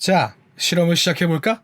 자, 실험을 시작해볼까?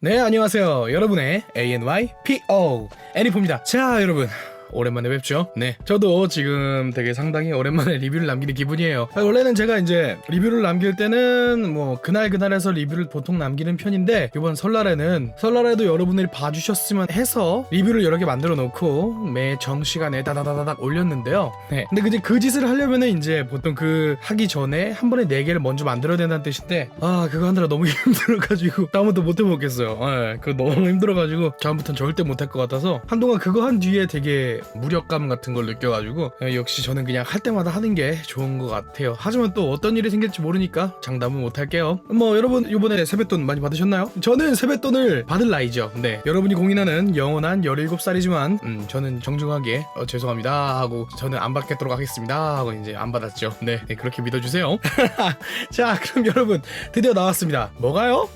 네, 안녕하세요. 여러분의 ANYPO 애니포입니다. 자, 여러분. 오랜만에 뵙죠? 네. 저도 지금 되게 상당히 오랜만에 리뷰를 남기는 기분이에요. 아, 원래는 제가 이제 리뷰를 남길 때는 뭐 그날 그날에서 리뷰를 보통 남기는 편인데 이번 설날에는 설날에도 여러분들이 봐주셨으면 해서 리뷰를 여러 개 만들어 놓고 매 정시간에 다다다다닥 올렸는데요. 네. 근데 이제 그 짓을 하려면은 이제 보통 그 하기 전에 한 번에 네 개를 먼저 만들어야 된다는 뜻인데 아 그거 하느라 너무 힘들어가지고 다음부터 못 해먹겠어요. 네, 그거 너무 힘들어가지고 다음부터는 절대 못 할 것 같아서 한동안 그거 한 뒤에 되게 무력감 같은 걸 느껴가지고 어, 역시 저는 그냥 할 때마다 하는 게 좋은 것 같아요. 하지만 또 어떤 일이 생길지 모르니까 장담은 못 할게요. 뭐 여러분 이번에 세뱃돈 많이 받으셨나요? 저는 세뱃돈을 받을 나이죠. 네, 여러분이 공인하는 영원한 17살이지만 음, 저는 정중하게 어, 죄송합니다 하고 저는 안 받겠도록 하겠습니다 하고 이제 안 받았죠. 네, 네, 그렇게 믿어주세요. 자, 그럼 여러분 드디어 나왔습니다. 뭐가요?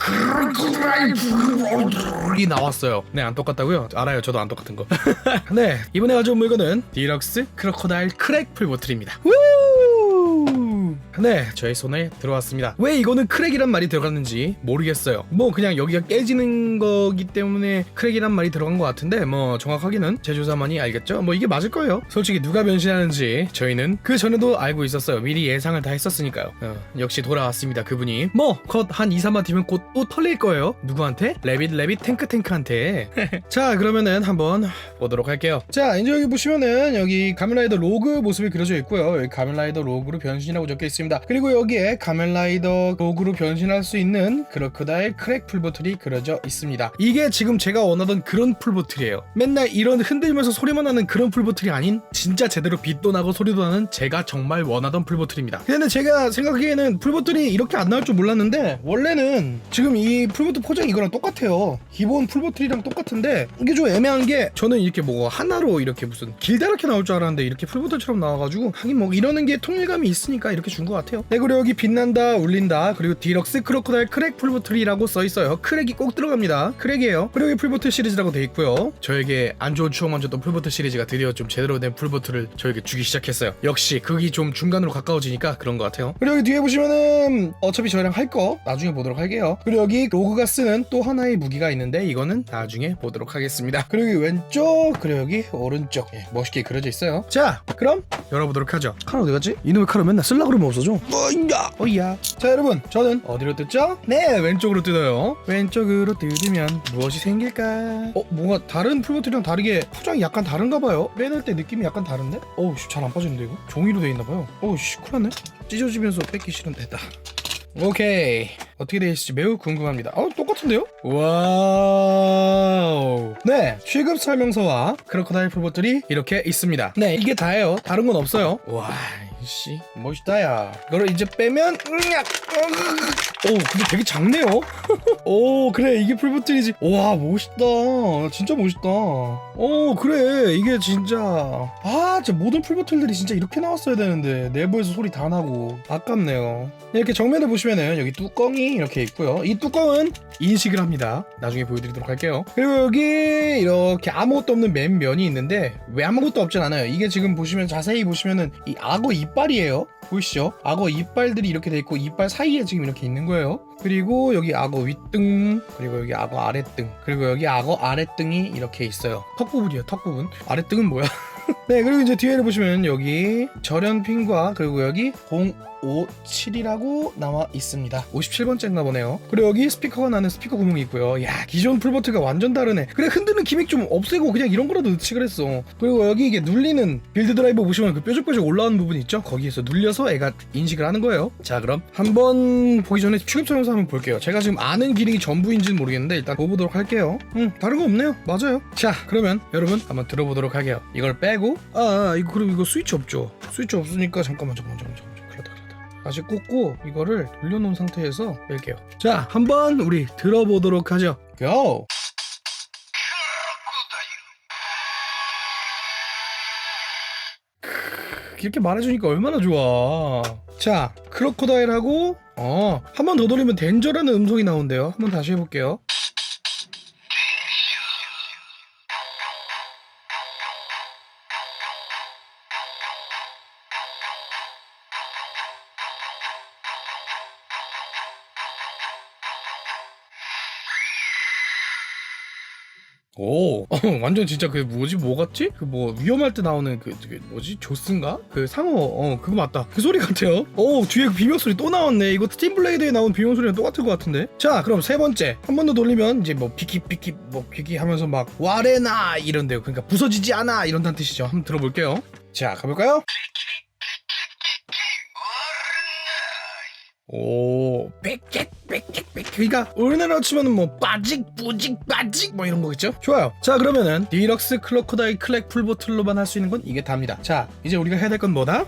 이 나왔어요. 네, 안 똑같다고요? 알아요. 저도 안 똑같은 거. 네, 이번에 가져온 물건은 디럭스 크로커다일 크랙 풀보틀입니다. 우! 네, 저의 손에 들어왔습니다. 왜 이거는 크랙이란 말이 들어갔는지 모르겠어요. 뭐 그냥 여기가 깨지는 거기 때문에 크랙이란 말이 들어간 것 같은데 뭐 정확하게는 제조사만이 알겠죠. 뭐 이게 맞을 거예요. 솔직히 누가 변신하는지 저희는 그 전에도 알고 있었어요. 미리 예상을 다 했었으니까요. 어, 역시 돌아왔습니다. 그분이 뭐 컷 한 2, 3화 뒤면 곧 또 털릴 거예요. 누구한테? 레빗 레빗 탱크 탱크한테. 자 그러면은 한번 보도록 할게요. 자 이제 여기 보시면은 여기 가면라이더 로그 모습이 그려져 있고요. 여기 가면라이더 로그로 변신이라고 적혀 있습니다. 그리고 여기에 가면라이더 로그로 변신할 수 있는 크로커다일 크랙 풀보틀이 그려져 있습니다. 이게 지금 제가 원하던 그런 풀보틀이에요. 맨날 이런 흔들면서 소리만 나는 그런 풀보틀이 아닌 진짜 제대로 빛도 나고 소리도 나는 제가 정말 원하던 풀보틀입니다. 근데 제가 생각하기에는 풀보틀이 이렇게 안 나올 줄 몰랐는데 원래는 지금 이 풀보틀 포장 이거랑 똑같아요. 기본 풀보틀이랑 똑같은데 이게 좀 애매한 게 저는 이렇게 뭐 하나로 이렇게 무슨 길다랗게 나올 줄 알았는데 이렇게 풀보틀처럼 나와가지고 하긴 뭐 이러는 게 통일감이 있으니까 이렇게 준것 같아요. 네 그리고 여기 빛난다 울린다 그리고 디럭스 크로커다일 크랙 풀보틀이라고 써 있어요. 크랙이 꼭 들어갑니다. 크랙이에요. 그리고 여기 풀보틀 시리즈라고 돼 있고요. 저에게 안 좋은 추억만 줬던 풀보틀 시리즈가 드디어 좀 제대로 된 풀보틀을 저에게 주기 시작했어요. 역시 극이 좀 중간으로 가까워지니까 그런 것 같아요. 그리고 여기 뒤에 보시면은 어차피 저희랑 할 거 나중에 보도록 할게요. 그리고 여기 로그가 쓰는 또 하나의 무기가 있는데 이거는 나중에 보도록 하겠습니다. 그리고 여기 왼쪽 그리고 여기 오른쪽 예, 멋있게 그려져 있어요. 자 그럼 열어보도록 하죠. 칼 어디 갔지? 이놈의 칼을 맨날 쓸라 그러면 없어져. 어이야 어이야. 자 여러분 저는 어디로 뜯죠? 네 왼쪽으로 뜯어요. 왼쪽으로 뜯으면 무엇이 생길까? 어 뭔가 다른 풀보트랑 다르게 포장이 약간 다른가 봐요. 빼낼 때 느낌이 약간 다른데? 어우 잘안 빠지는데 이거? 종이로 돼 있나 봐요. 어우 씨 큰일 났네. 찢어지면서 뺏기 싫은데 됐다. 오케이 어떻게 되실지 매우 궁금합니다. 어 똑같은데요? 와우. 네 취급 설명서와 크로커다일 풀보틀이 이렇게 있습니다. 네 이게 다예요. 다른 건 없어요. 와. 씨. 멋있다 야. 이거를 이제 빼면 으악! 오 근데 되게 작네요. 오 그래 이게 풀보틀이지. 와 멋있다. 진짜 멋있다. 오 그래 이게 진짜. 아 진짜 모든 풀보틀들이 진짜 이렇게 나왔어야 되는데 내부에서 소리 다 나고 아깝네요. 이렇게 정면에 보시면은 여기 뚜껑이 이렇게 있고요. 이 뚜껑은 인식을 합니다. 나중에 보여드리도록 할게요. 그리고 여기 이렇게 아무것도 없는 맨면이 있는데 왜 아무것도 없진 않아요. 이게 지금 보시면 자세히 보시면은 이 악어 이빨이에요 보이시죠? 악어 이빨들이 이렇게 돼 있고 이빨 사이에 지금 이렇게 있는 거예요. 그리고 여기 악어 윗등, 그리고 여기 악어 아랫등, 그리고 여기 악어 아랫등이 이렇게 있어요. 턱 부분이에요. 턱 부분. 아랫등은 뭐야? 네, 그리고 이제 뒤에를 보시면 여기 절연핀과 그리고 여기 057이라고 나와 있습니다. 57번째인가 보네요. 그리고 여기 스피커가 나는 스피커 구멍이 있고요. 야, 기존 풀버트가 완전 다르네. 그래, 흔드는 기믹 좀 없애고 그냥 이런 거라도 넣지 그랬어. 그리고 여기 이게 눌리는 빌드 드라이버 보시면 그 뾰족뾰족 올라오는 부분 있죠? 거기에서 눌려서 애가 인식을 하는 거예요. 자, 그럼 한번 보기 전에 취급 설명서 한번 볼게요. 제가 지금 아는 기능이 전부인지는 모르겠는데 일단 보보도록 할게요. 음, 다른 거 없네요. 맞아요. 자, 그러면 여러분 한번 들어보도록 할게요. 이걸 빼고 아, 아 이거 그럼 이거 스위치 없죠? 스위치 없으니까 잠깐만 잠깐만 잠깐만 다시 꽂고 이거를 돌려놓은 상태에서 뺄게요. 자, 한번 우리 들어보도록 하죠. 고! 이렇게 말해주니까 얼마나 좋아. 자, 크로코다일하고 어, 한 번 더 돌리면 덴저라는 음성이 나온대요. 한 번 다시 해볼게요. 오, 어, 완전 진짜 그 뭐지 뭐 같지? 그 뭐 위험할 때 나오는 그, 그 뭐지 조스인가? 그 상어, 어 그거 맞다. 그 소리 같아요. 오 뒤에 그 비명 소리 또 나왔네. 이거 스팀블레이드에 나온 비명 소리랑 똑같은 것 같은데. 자 그럼 세 번째 한 번 더 돌리면 이제 뭐 비키 비키 뭐 비키 하면서 막 와레나 이런데요. 그러니까 부서지지 않아 이런다는 뜻이죠. 한번 들어볼게요. 자 가볼까요? 오, 빽깨, 빽깨, 빽. 그러니까 우리나라로 치면은 뭐 빠직, 뿌직, 빠직 뭐 이런 거겠죠? 좋아요. 자 그러면은 디럭스 클로코다일 클렉 풀보틀로만 할 수 있는 건 이게 답니다. 자 이제 우리가 해야 될 건 뭐다?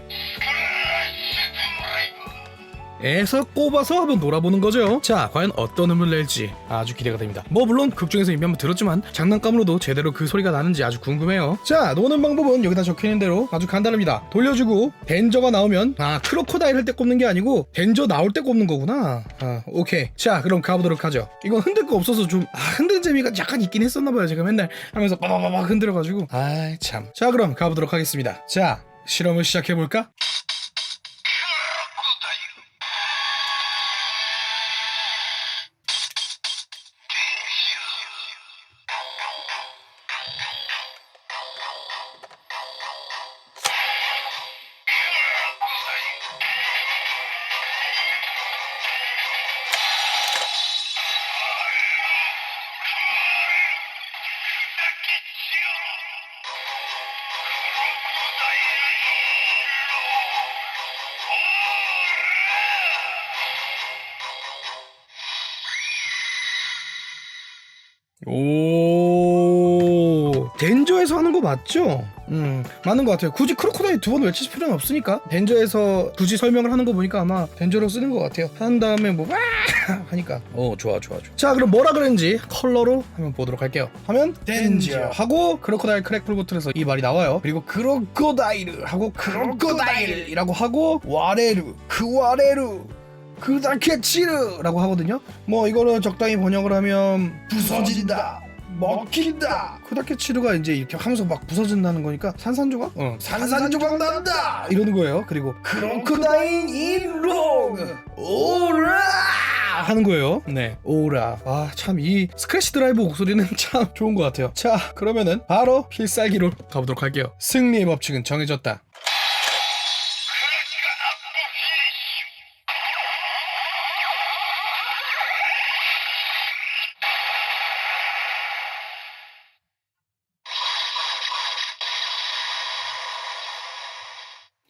에서 꼽아서 한번 놀아보는 거죠. 자, 과연 어떤 음을 낼지 아주 기대가 됩니다. 뭐 물론 극 중에서 이미 한번 들었지만 장난감으로도 제대로 그 소리가 나는지 아주 궁금해요. 자, 노는 방법은 여기다 적혀있는 대로 아주 간단합니다. 돌려주고 덴저가 나오면 아 크로코다일 할 때 꼽는 게 아니고 덴저 나올 때 꼽는 거구나. 아, 오케이. 자, 그럼 가보도록 하죠. 이건 흔들 거 없어서 좀 아, 흔드는 재미가 약간 있긴 했었나 봐요. 제가 맨날 하면서 빠바바박 흔들어가지고. 아이 참. 자, 그럼 가보도록 하겠습니다. 자, 실험을 시작해볼까? 덴저에서 하는 거 맞죠? 음 맞는 것 같아요. 굳이 크로코다일 두 번 외칠 필요는 없으니까. 덴저에서 굳이 설명을 하는 거 보니까 아마 덴저로 쓰는 것 같아요. 한 다음에 뭐 와! 하니까. 오 좋아 좋아 좋아. 자 그럼 뭐라 그랬는지 컬러로 한번 보도록 할게요. 하면 덴저. 하고 크로코다일 크랙풀 보틀에서 이 말이 나와요. 그리고 크로코다일 하고 크로코다일이라고 하고 와레루 그 와레루 그다케치르라고 하거든요. 뭐 이거를 적당히 번역을 하면 부서진다. 먹힌다. 크다케치르가 이제 이렇게 하면서 막 부서진다는 거니까 산산조각? 어. 산산조각 난다. 이러는 거예요. 그리고 크로코다인 인로그 오라 하는 거예요. 네, 오라. 아, 참 이 스크래치 드라이브 목소리는 참 좋은 것 같아요. 자, 그러면은 바로 필살기로 가보도록 할게요. 승리의 법칙은 정해졌다.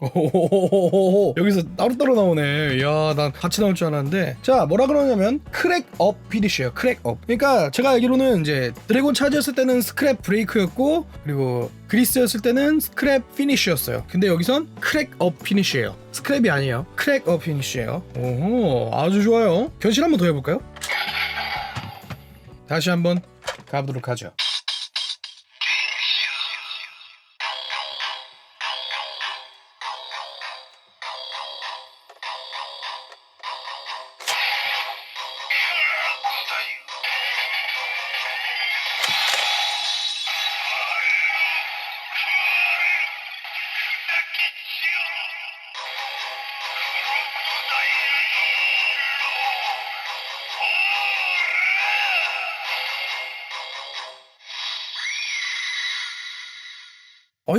오호호호호호. 여기서 따로따로 나오네. 야, 난 같이 나올 줄 알았는데. 자, 뭐라 그러냐면 크랙업 피니쉬예요. 크랙업. 그러니까 제가 알기로는 이제 드래곤 차지였을 때는 스크랩 브레이크였고 그리고 그리스였을 때는 스크랩 피니쉬였어요. 근데 여기선 크랙업 피니쉬예요. 스크랩이 아니에요. 크랙업 피니쉬예요. 오호, 아주 좋아요. 변신 한번 더 해볼까요? 다시 한번 가보도록 하죠.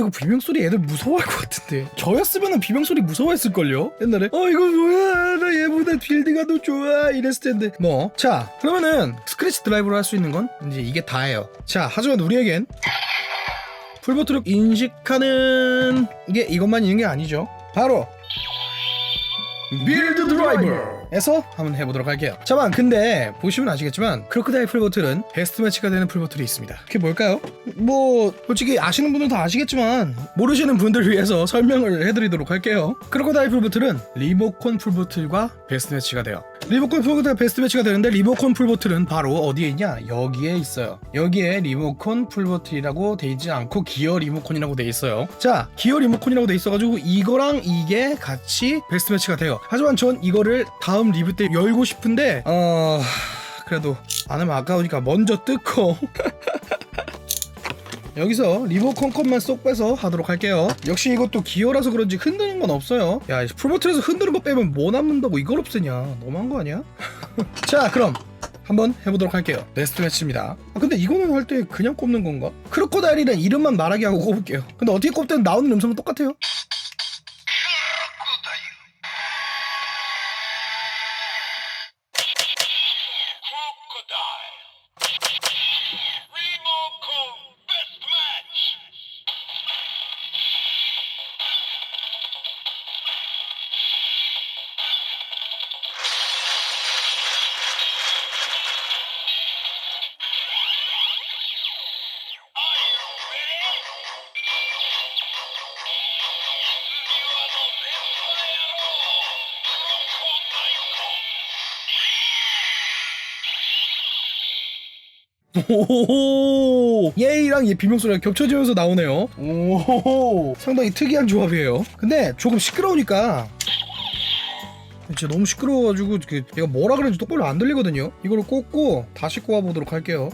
이거 비명소리 애들 무서워할 것 같은데. 저였으면 비명소리 무서워했을걸요? 옛날에? 어 이거 뭐야? 나 얘보다 빌드가 더 좋아. 이랬을 텐데. 뭐? 자 그러면은 스크래치 드라이브로 할 수 있는 건 이제 이게 다예요. 자 하지만 우리에겐 풀버트를 인식하는 게 이것만 있는 게 아니죠. 바로 빌드 드라이버에서 한번 해보도록 할게요. 자만 근데 보시면 아시겠지만 크로크다일 풀보틀은 베스트 매치가 되는 풀보틀이 있습니다. 그게 뭘까요? 뭐 솔직히 아시는 분은 다 아시겠지만 모르시는 분들 위해서 설명을 해드리도록 할게요. 크로크다일 풀보틀은 리모콘 풀보틀과 베스트 매치가 돼요. 리모콘 풀보틀 베스트 매치가 되는데 리모콘 풀보틀은 바로 어디에 있냐? 여기에 있어요. 여기에 리모콘 풀보틀이라고 돼 있지 않고 기어 리모콘이라고 돼 있어요. 자, 기어 리모콘이라고 돼 있어가지고 이거랑 이게 같이 베스트 매치가 돼요. 하지만 전 이거를 다음 리뷰 때 열고 싶은데 어 그래도 안 하면 아까우니까 먼저 뜯고 여기서 리모컨 컷만 쏙 빼서 하도록 할게요. 역시 이것도 기어라서 그런지 흔드는 건 없어요. 야, 풀버틀에서 흔드는 거 빼면 뭐 남는다고 이걸 없애냐? 너무한 거 아니야? 자, 그럼 한번 해보도록 할게요. 네스트 매치입니다. 아, 근데 이거는 할 때 그냥 꼽는 건가? 크로코다일이란 이름만 말하게 하고 꼽을게요. 근데 어떻게 꼽든 나오는 음성은 똑같아요. 오호호 예이랑 얘 비명소리가 겹쳐지면서 나오네요. 오호호 상당히 특이한 조합이에요. 근데 조금 시끄러우니까 진짜 너무 시끄러워가지고 그 얘가 뭐라 그랬는지 똑바로 안 들리거든요. 이거를 꽂고 다시 꽂아보도록 할게요.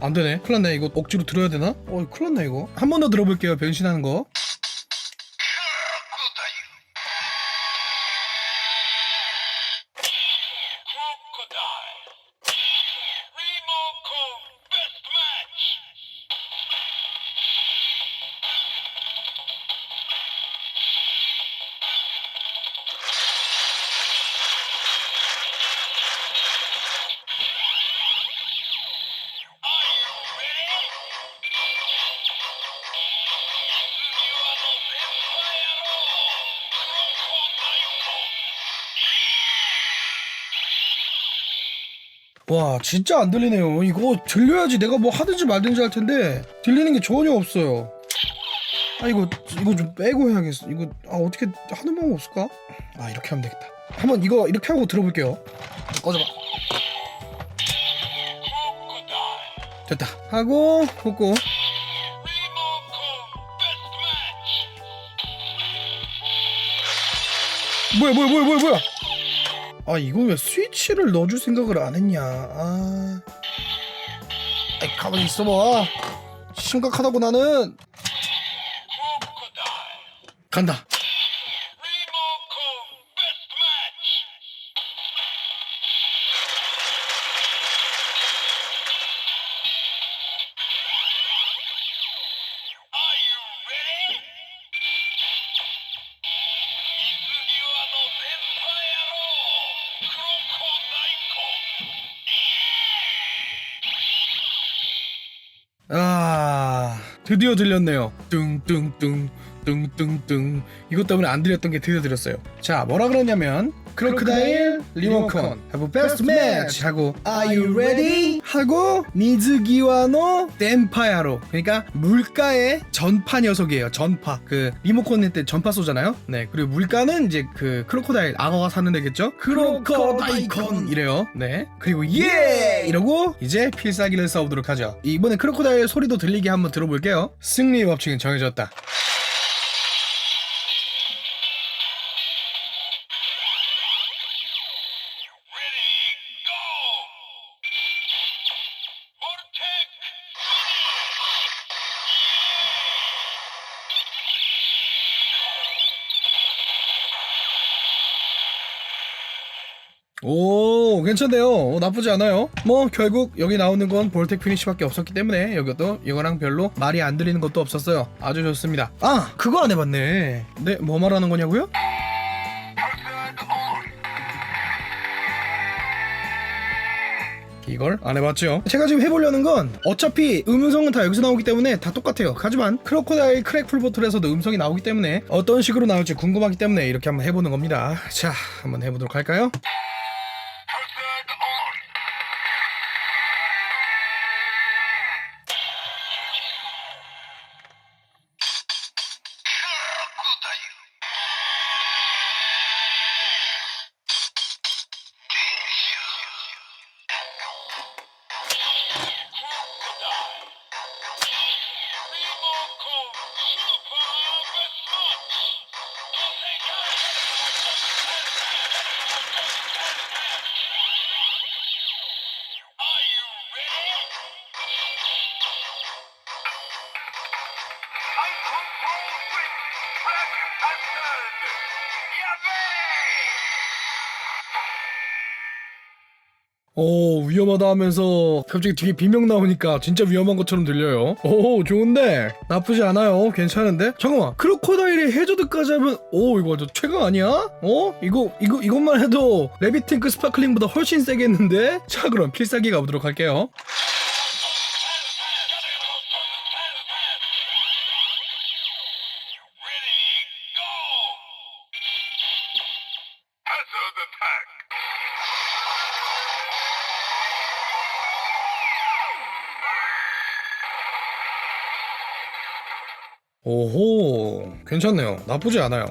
안 되네. 큰일 났네. 이거 억지로 들어야 되나? 어 큰일 났네 이거. 한 번 더 들어볼게요 변신하는 거 와 진짜 안 들리네요. 이거 들려야지. 내가 뭐 하든지 말든지 할 텐데 들리는 게 전혀 없어요. 아 이거 이거 좀 빼고 해야겠어. 이거 아 어떻게 하는 방법 없을까? 아 이렇게 하면 되겠다. 한번 이거 이렇게 하고 들어볼게요. 꺼져봐. 됐다. 하고 꽂고. 뭐야 뭐야 뭐야 뭐야 뭐야 아 이거 왜 스위치를 넣어줄 생각을 안 했냐? 아. 아이 가만히 있어봐. 심각하다고 나는. 간다 드디어 들렸네요. 뚱뚱뚱 뚱뚱뚱. 이것 때문에 안 들렸던 게 드디어 들렸어요. 자 뭐라 그러냐면 크로크다일 리모컨. 하고 베스트 매치 하고 Are you ready? 하고 미즈기와노 덴파야로. 그러니까 물가의 전파 녀석이에요. 전파. 그 리모컨 할때 전파 쏘잖아요. 네. 그리고 물가는 이제 그 크로코다일 악어가 사는 데겠죠? 크로코다이콘 이래요. 네. 그리고 예! 이러고 이제 필살기를 써보도록 하죠. 이번에 크로코다일 소리도 들리게 한번 들어볼게요. 승리의 법칙은 정해졌다 오 괜찮네요. 어, 나쁘지 않아요. 뭐 결국 여기 나오는 건 볼텍 피니쉬밖에 없었기 때문에 여기도 이거랑 별로 말이 안 들리는 것도 없었어요. 아주 좋습니다. 아 그거 안 해봤네. 네 뭐 말하는 거냐고요? 이걸 안 해봤죠. 제가 지금 해보려는 건 어차피 음성은 다 여기서 나오기 때문에 다 똑같아요. 하지만 크로코다일 크랙풀 보틀에서도 음성이 나오기 때문에 어떤 식으로 나올지 궁금하기 때문에 이렇게 한번 해보는 겁니다. 자 한번 해보도록 할까요? 오 위험하다 하면서 갑자기 뒤에 비명 나오니까 진짜 위험한 것처럼 들려요 오 좋은데 나쁘지 않아요 괜찮은데 잠깐만 크로코다일이 해저드까지 하면 오 이거 저 최강 아니야? 어? 이거 이거 이것만 해도 레비탱크 스파클링보다 훨씬 세겠는데? 자 그럼 필살기 가보도록 할게요 오호 괜찮네요 나쁘지 않아요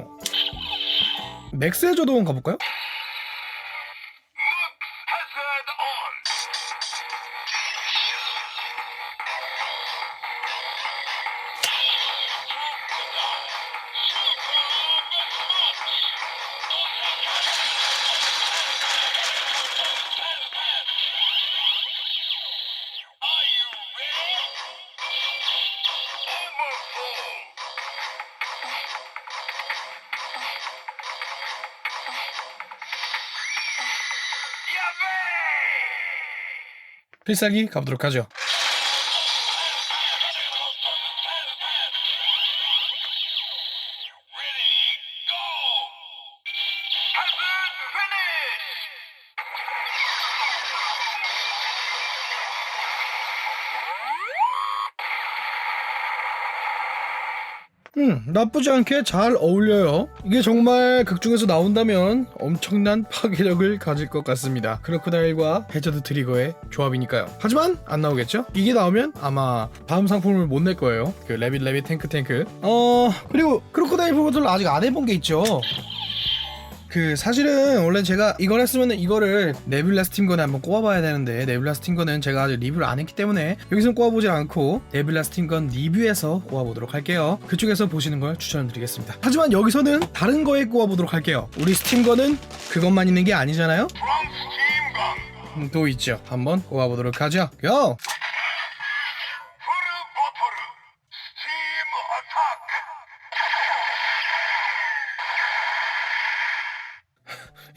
맥스 해저드 한번 가볼까요? 필살기 가보도록 하죠 음, 나쁘지 않게 잘 어울려요. 이게 정말 극중에서 나온다면 엄청난 파괴력을 가질 것 같습니다. 크로코다일과 해저드 트리거의 조합이니까요. 하지만 안 나오겠죠? 이게 나오면 아마 다음 상품을 못 낼 거예요. 그 레빗 레빗 탱크 탱크. 어, 그리고 크로코다일 부분들 아직 안 해본 게 있죠. 그 사실은 원래 제가 이걸 했으면 이거를 네뷸라 스팀건에 한번 꼽아봐야 되는데 네뷸라 스팀건은 제가 아직 리뷰를 안 했기 때문에 여기서 꼽아보질 않고 네뷸라 스팀건 리뷰에서 꼽아보도록 할게요. 그쪽에서 보시는 걸 추천드리겠습니다. 하지만 여기서는 다른 거에 꼽아보도록 할게요. 우리 스팀건은 그것만 있는 게 아니잖아요! 음, 또 있죠. 한번 꼽아보도록 하죠. 고!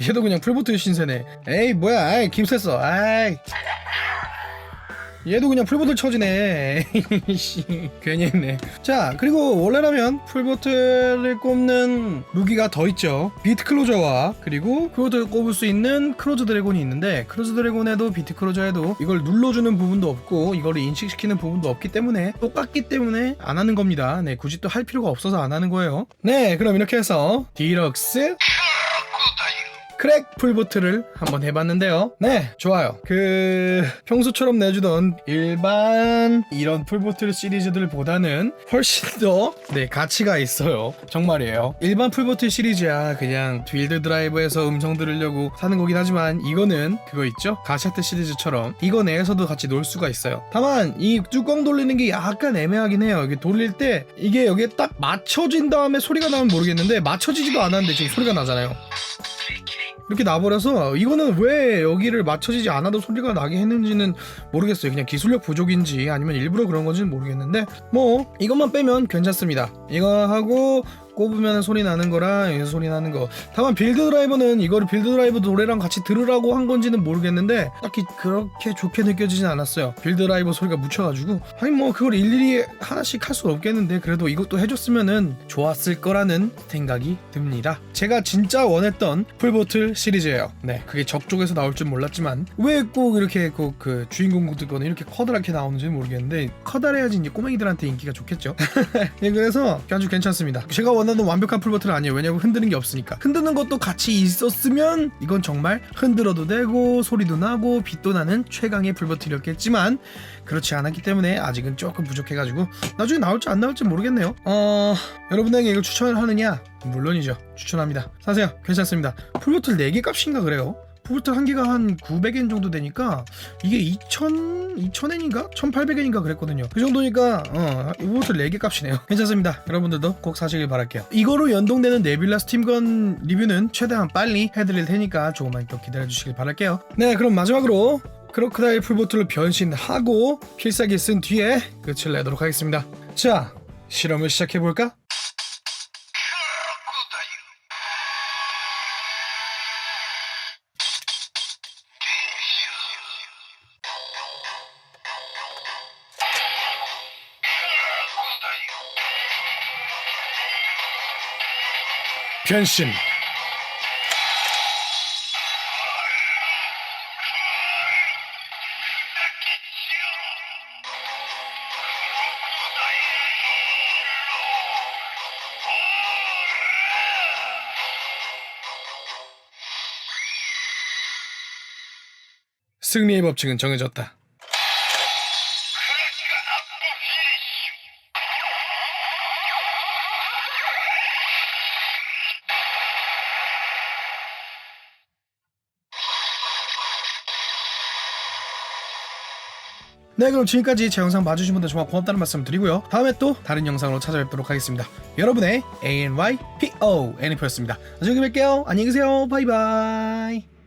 얘도 그냥 풀보트 신세네. 에이 뭐야? 아이 김셌어. 아이. 얘도 그냥 풀보트 쳐지네. 씨, 괜히 했네. 자, 그리고 원래라면 풀보트를 꼽는 무기가 더 있죠. 비트 클로저와 그리고 그것을 꼽을 수 있는 크로즈 드래곤이 있는데 크로즈 드래곤에도 비트 클로저에도 이걸 눌러주는 부분도 없고 이걸 인식시키는 부분도 없기 때문에 똑같기 때문에 안 하는 겁니다. 네, 굳이 또 할 필요가 없어서 안 하는 거예요. 네, 그럼 이렇게 해서 디럭스 크랙 풀보트를 한번 해봤는데요. 네, 좋아요. 그 평소처럼 내주던 일반 이런 풀보트 시리즈들보다는 훨씬 더 네, 가치가 있어요. 정말이에요. 일반 풀보트 시리즈야 그냥 필드 드라이브에서 음성 들으려고 사는 거긴 하지만 이거는 그거 있죠? 가샤트 시리즈처럼 이거 내에서도 같이 놀 수가 있어요. 다만 이 뚜껑 돌리는 게 약간 애매하긴 해요. 이게 돌릴 때 이게 여기에 딱 맞춰진 다음에 소리가 나면 모르겠는데 맞춰지지도 않았는데 지금 소리가 나잖아요. 이렇게 나버려서 이거는 왜 여기를 맞춰지지 않아도 소리가 나게 했는지는 모르겠어요. 그냥 기술력 부족인지 아니면 일부러 그런 건지는 모르겠는데 뭐 이것만 빼면 괜찮습니다. 이거 하고 꼽으면 소리 나는 거랑 여기서 소리 나는 거. 다만 빌드 드라이버는 이거를 빌드 드라이브 노래랑 같이 들으라고 한 건지는 모르겠는데 딱히 그렇게 좋게 느껴지진 않았어요. 빌드 드라이버 소리가 묻혀가지고 아니 뭐 그걸 일일이 하나씩 할 수 없겠는데 그래도 이것도 해줬으면은 좋았을 거라는 생각이 듭니다. 제가 진짜 원했던 풀보틀 시리즈예요. 네, 그게 적쪽에서 나올 줄 몰랐지만 왜 꼭 이렇게 꼭 그 주인공 듣거나 이렇게 커다랗게 나오는지 모르겠는데 커다래야지 이제 꼬맹이들한테 인기가 좋겠죠. 네, 그래서 아주 괜찮습니다. 제가 원 하는 완벽한 풀버튼 아니에요. 왜냐면 흔드는 게 없으니까. 흔드는 것도 같이 있었으면 이건 정말 흔들어도 되고 소리도 나고 빛도 나는 최강의 풀버튼이었겠지만 그렇지 않았기 때문에 아직은 조금 부족해가지고 나중에 나올지 안 나올지 모르겠네요. 어 여러분에게 이걸 추천을 하느냐? 물론이죠. 추천합니다. 사세요. 괜찮습니다. 풀버튼 4개 값인가 그래요. 풀버튼 한 개가 한 900엔 정도 되니까 이게 2000 2000엔인가 1800엔인가 그랬거든요. 그 정도니까 어 이것도 4개 값이네요. 괜찮습니다. 여러분들도 꼭 사시길 바랄게요. 이거로 연동되는 네빌라 스팀건 리뷰는 최대한 빨리 해드릴 테니까 조금만 더 기다려 주시길 바랄게요. 네, 그럼 마지막으로 크로크다일 풀보트를 변신하고 필살기 쓴 뒤에 끝을 내도록 하겠습니다. 자, 실험을 시작해 볼까? 변신 승리의 법칙은 정해졌다. 네 그럼 지금까지 제 영상 봐주신 분들 정말 고맙다는 말씀 드리고요. 다음에 또 다른 영상으로 찾아뵙도록 하겠습니다. 여러분의 ANYPO 애니표였습니다. 나중에 뵐게요. 안녕히 계세요. 바이바이